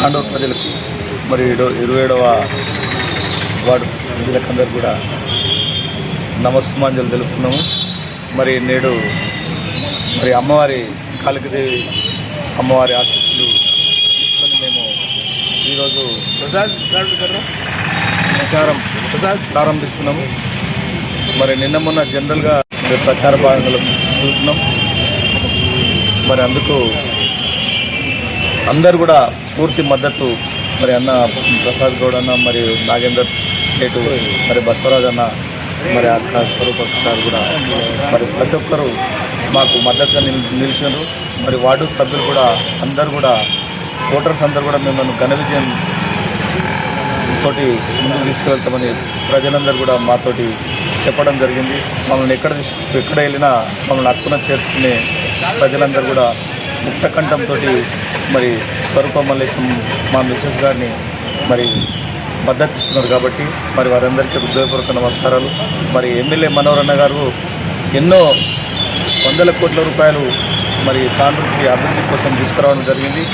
తాండూరు ప్రజలకు మరి ఇరవై ఏడవ వార్డు ప్రజలకందరూ కూడా నమస్మాంజలు తెలుపుతున్నాము. మరి నేడు మరి అమ్మవారి కాళికదేవి అమ్మవారి ఆశీస్సులు తీసుకొని మేము ఈరోజు ప్రచారం ప్రారంభిస్తున్నాము. మరి నిన్న మొన్న జనరల్గా ప్రచార భాగంలో చూస్తున్నాం మరి అందుకు అందరు కూడా పూర్తి మద్దతు మరి అన్న ప్రసాద్ గౌడ్ అన్న మరియు నాగేందర్ సేటు మరి బసవరాజ్ అన్న మరి అక్క స్వరూప గారు కూడా మరి ప్రతి ఒక్కరు మాకు మద్దతుగా నిల్ నిలిచారు మరి వార్డు సభ్యులు కూడా అందరు కూడా ఓటర్స్ అందరు కూడా మిమ్మల్ని ఘన విజయం తోటి ముందుకు తీసుకువెళ్తామని ప్రజలందరూ కూడా మాతోటి చెప్పడం జరిగింది. మమ్మల్ని ఎక్కడ తీసుకు ఎక్కడ వెళ్ళినా మమ్మల్ని హక్కున చేర్చుకునే ప్రజలందరూ కూడా ముక్త కంఠంతో మరి స్వరూప మల్లేశం మా మిస్సెస్ గారిని మరి మద్దతు ఇస్తున్నారు కాబట్టి మరి వారందరికీ హృదయపూర్వక నమస్కారాలు. మరి ఎమ్మెల్యే మనోహరన్న గారు ఎన్నో వందల కోట్ల రూపాయలు మరి తాండ్రుకి అభివృద్ధి కోసం తీసుకురావడం జరిగింది.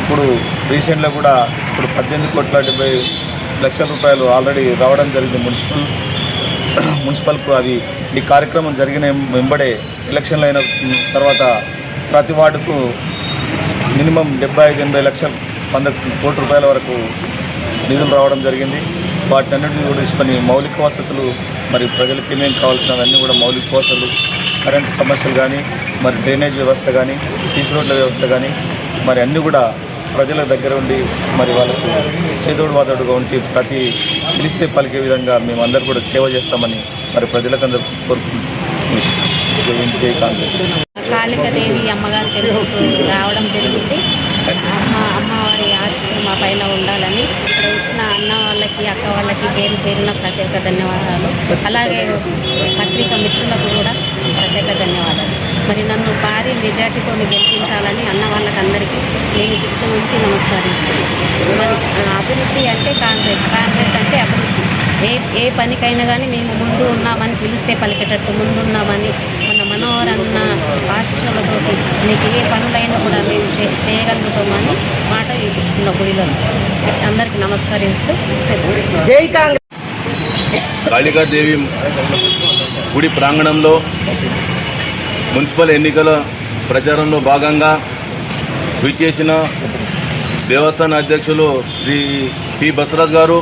ఇప్పుడు రీసెంట్లో కూడా ఇప్పుడు పద్దెనిమిది కోట్ల డెబ్బై లక్షల రూపాయలు ఆల్రెడీ రావడం జరిగింది మున్సిపల్ మున్సిపల్కు అవి ఈ కార్యక్రమం జరిగిన వెంబడే ఎలక్షన్లు అయిన తర్వాత ప్రతి వార్డుకు మినిమం డెబ్బై ఐదు ఎనభై లక్షలు వంద కోట్ల రూపాయల వరకు నిధులు రావడం జరిగింది. వాటినన్నింటినీ కూడా తీసుకొని మౌలిక వసతులు మరి ప్రజలకు ఏమేమి కావాల్సినవన్నీ కూడా మౌలిక వసతులు కరెంటు సమస్యలు కానీ మరి డ్రైనేజ్ వ్యవస్థ కానీ సీసీ రోడ్ల వ్యవస్థ కానీ మరి అన్నీ కూడా ప్రజల దగ్గర ఉండి మరి వాళ్ళకు చేదోడు వాదోడుగా ఉండి ప్రతి పిలిస్తే పలికే విధంగా మేమందరూ కూడా సేవ చేస్తామని మరి ప్రజలకందరూ కోరుకుంటున్నాం జై కాంగ్రెస్. కాళికదేవి అమ్మగారి టెంపుల్కు రావడం జరిగింది. అమ్మ అమ్మవారి ఆశీస్సులు మా పైన ఉండాలని ఇక్కడ వచ్చిన అన్న వాళ్ళకి అక్క వాళ్ళకి పేరు పేరున ప్రత్యేక ధన్యవాదాలు. అలాగే పత్రిక మిత్రులకు కూడా ప్రత్యేక ధన్యవాదాలు. మరి నన్ను భారీ మెజార్టీతో గెలిపించాలని అన్న వాళ్ళకి అందరికీ నేను చుట్టూ ఉంచి నమస్కరిస్తున్నాను. మరి అభివృద్ధి అంటే కాంగ్రెస్. కాంగ్రెస్ అంటే అభివృద్ధి. ఏ ఏ పనికైనా కానీ మేము ముందు ఉన్నామని పిలిస్తే పలికేటట్టు ముందు ఉన్నామని మన మనోహర్ అన్న ఆశీస్సులతోటి మీకు ఏ పనులైనా కూడా మేము చే చేయగలుగుతామని మాట ఇస్తున్న గుడిలో అందరికీ నమస్కరిస్తూ. జై కాంగ్రెస్ కాళికాదేవి గుడి ప్రాంగణంలో మున్సిపల్ ఎన్నికల ప్రచారంలో భాగంగా విచ్చేసిన దేవస్థాన అధ్యక్షులు శ్రీ పి బసరాజ్ గారు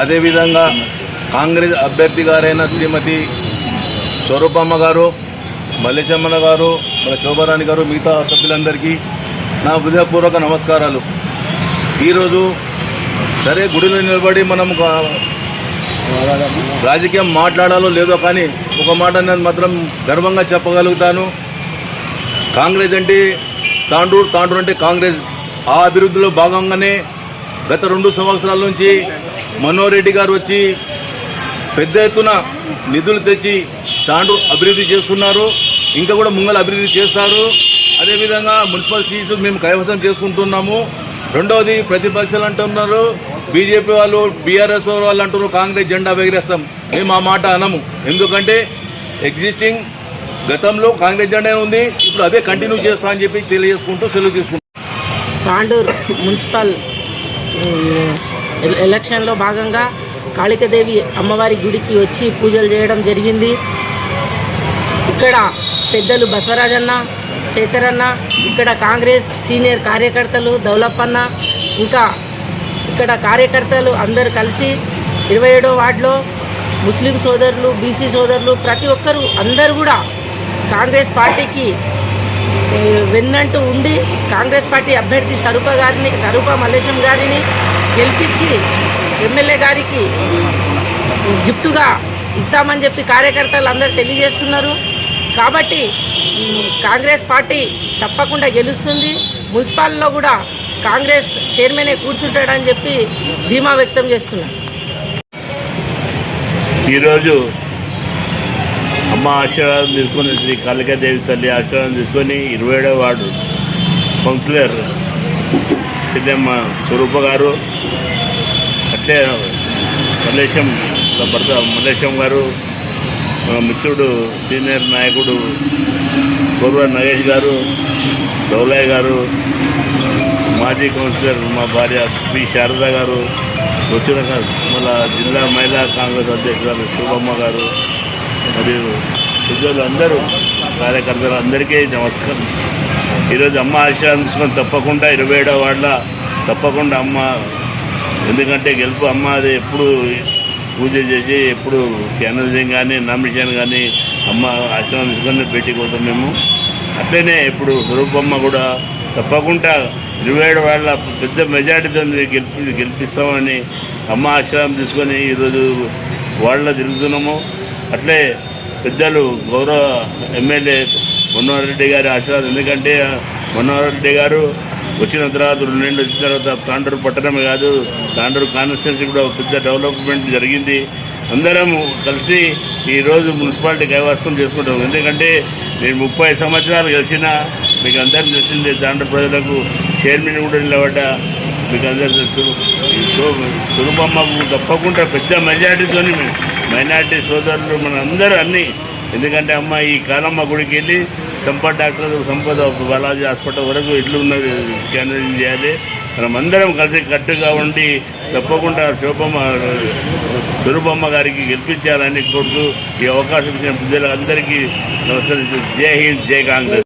అదేవిధంగా కాంగ్రెస్ అభ్యర్థి గారైన శ్రీమతి స్వరూపమ్మ గారు మల్లేశమ్మన గారు మన శోభారాణి గారు మిగతా సభ్యులందరికీ నా హృదయపూర్వక నమస్కారాలు. ఈరోజు సరే గుడిలో నిలబడి మనం రాజకీయం మాట్లాడాలో లేదో కానీ ఒక మాట నేను మాత్రం గర్వంగా చెప్పగలుగుతాను. కాంగ్రెస్ అంటే తాండూరు తాండూరు అంటే కాంగ్రెస్. ఆ అభివృద్ధిలో భాగంగానే గత రెండు సంవత్సరాల నుంచి మనోహర్ రెడ్డి గారు వచ్చి పెద్ద ఎత్తున నిధులు తెచ్చి తాండూరు అభివృద్ధి చేస్తున్నారు. ఇంకా కూడా ముంగల అభివృద్ధి చేస్తారు. అదేవిధంగా మున్సిపల్ సీట్లు మేము కైవసం చేసుకుంటున్నాము. రెండవది ప్రతిపక్షాలు అంటున్నారు. బీజేపీ వాళ్ళు బీఆర్ఎస్ వాళ్ళు అంటున్నారు కాంగ్రెస్ జెండా ఎగిరేస్తాం మేము ఆ మాట అనము. ఎందుకంటే ఎగ్జిస్టింగ్ గతంలో కాంగ్రెస్ జెండా ఉంది. ఇప్పుడు అదే కంటిన్యూ చేస్తా అని చెప్పి తెలియజేసుకుంటూ సెలవు తీసుకుంటాం తాండూరు మున్సిపల్ ఎలక్షన్లో భాగంగా కాళికదేవి అమ్మవారి గుడికి వచ్చి పూజలు చేయడం జరిగింది. ఇక్కడ పెద్దలు బసవరాజన్న శేఖరన్న ఇక్కడ కాంగ్రెస్ సీనియర్ కార్యకర్తలు దౌలప్పన్న ఇంకా ఇక్కడ కార్యకర్తలు అందరు కలిసి ఇరవై ఏడో వార్డులో ముస్లిం సోదరులు బీసీ సోదరులు ప్రతి ఒక్కరు అందరూ కూడా కాంగ్రెస్ పార్టీకి వెన్నంటూ ఉండి కాంగ్రెస్ పార్టీ అభ్యర్థి సరూప గారిని సరూప మల్లేశం గారిని గెలిపించి ఎమ్మెల్యే గారికి గిఫ్ట్గా ఇస్తామని చెప్పి కార్యకర్తలు అందరూ తెలియజేస్తున్నారు. కాబట్టి కాంగ్రెస్ పార్టీ తప్పకుండా గెలుస్తుంది. మున్సిపాల్లో కూడా కాంగ్రెస్ చైర్మనే కూర్చుంటాడని చెప్పి ధీమా వ్యక్తం చేస్తున్నారు. ఈరోజు అమ్మ ఆశీర్వాదం తీసుకొని శ్రీ కాళికాదేవి తల్లి ఆశీర్వాదం తీసుకొని ఇరవై ఏడవ వార్డు కౌన్సిలర్ సిద్ధమ్మ స్వరూప గారు అట్లే మల్లేశం భర్త మల్లేశం గారు మిత్రుడు సీనియర్ నాయకుడు కోర్వ నగేష్ గారు దౌలయ్య గారు మాజీ కౌన్సిలర్ మా భార్య పి. శారద గారు వచ్చిన మన జిల్లా మహిళా కాంగ్రెస్ అధ్యక్షురాలు శుభమ్మ గారు మరియు ఉద్యోగులు అందరూ కార్యకర్తలు అందరికీ నమస్కారం. ఈరోజు అమ్మ ఆశీర్వాదం తప్పకుండా ఇరవై ఏడో వాళ్ళ తప్పకుండా అమ్మ ఎందుకంటే గెలుపు అమ్మ అది ఎప్పుడు పూజ చేసి ఎప్పుడు క్యానలిజం కానీ నామినేషన్ కానీ అమ్మ ఆశ్రమం తీసుకొని పెట్టిపోతాం మేము. అట్లనే ఇప్పుడు స్వరూపమ్మ కూడా తప్పకుండా ఇరవై ఏడు వాళ్ళ పెద్ద మెజార్టీతో గెలిపి గెలిపిస్తామని అమ్మ ఆశ్రమం తీసుకొని ఈరోజు వాళ్ళ తిరుగుతున్నాము. అట్లే పెద్దలు గౌరవ ఎమ్మెల్యే మనోహర్ రెడ్డి గారి ఆశీర్వాదం. ఎందుకంటే మనోహర్ రెడ్డి గారు వచ్చిన తర్వాత రెండేళ్ళు వచ్చిన తర్వాత తాండూరు పట్టణమే కాదు తాండూరు కాన్స్టిట్యూన్సీ కూడా పెద్ద డెవలప్మెంట్ జరిగింది. అందరం కలిసి ఈరోజు మున్సిపాలిటీ కైవాసం చేసుకుంటాం. ఎందుకంటే నేను ముప్పై సంవత్సరాలు కలిసిన మీకు అందరికీ తెలిసింది తాండూరు ప్రజలకు చైర్మన్ కూడా నిలబడ్డా మీకు అందరికీ తెలుసు ఈ తప్పకుండా పెద్ద మెజార్టీతో మైనార్టీ సోదరులు మన అందరూ అన్నీ. ఎందుకంటే అమ్మ ఈ కాలమ్మ గుడికి వెళ్ళి సంపద డాక్టర్ సంపద బాలాజీ హాస్పిటల్ వరకు ఇల్లు ఉన్నది కేంద్రం చేయాలి. మనం అందరం కలిసి కట్టుగా ఉండి తప్పకుండా శోభమ్మ స్వరూపమ్మ గారికి గెలిపించాలని కోరుతూ ఈ అవకాశం ఇచ్చిన ప్రజలందరికీ నమస్కరిస్తూ జై హింద్ జై కాంగ్రెస్.